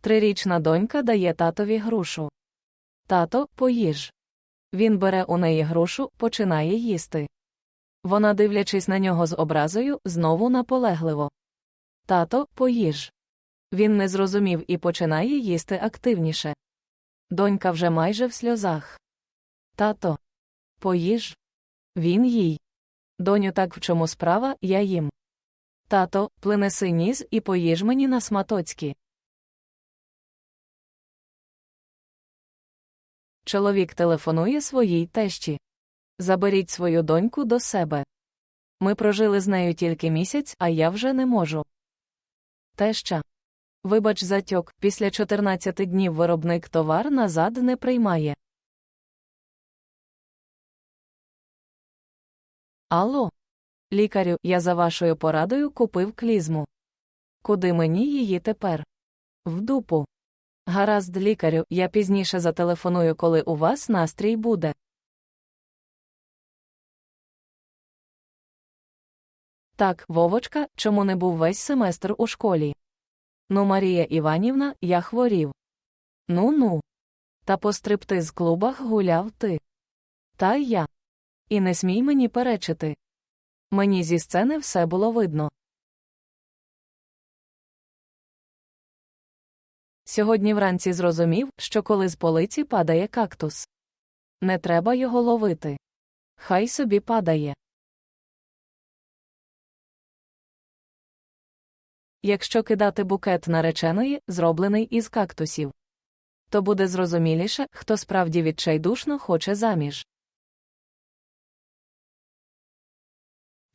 Трирічна донька дає татові грушу. Тато, поїж. Він бере у неї грушу, починає їсти. Вона, дивлячись на нього з образою, знову наполегливо. Тато, поїж. Він не зрозумів і починає їсти активніше. Донька вже майже в сльозах. Тато, поїж. Він їй. Доню, так в чому справа, я їм. Тато, плинеси ніс і поїж мені на сматоцькі. Чоловік телефонує своїй тещі. Заберіть свою доньку до себе. Ми прожили з нею тільки місяць, а я вже не можу. Теща. Вибач затьок, після 14 днів виробник товар назад не приймає. Алло. Лікарю, я за вашою порадою купив клізму. Куди мені її тепер? В дупу. Гаразд, лікарю, я пізніше зателефоную, коли у вас настрій буде. Так, Вовочка, чому не був весь семестр у школі? Ну, Марія Іванівна, я хворів. Ну ну. Та по стриптиз клубах гуляв ти. Та я. І не смій мені перечити. Мені зі сцени все було видно. Сьогодні вранці зрозумів, що коли з полиці падає кактус. Не треба його ловити. Хай собі падає. Якщо кидати букет нареченої, зроблений із кактусів, то буде зрозуміліше, хто справді відчайдушно хоче заміж.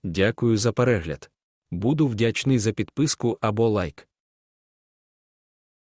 Дякую за перегляд. Буду вдячний за підписку або лайк.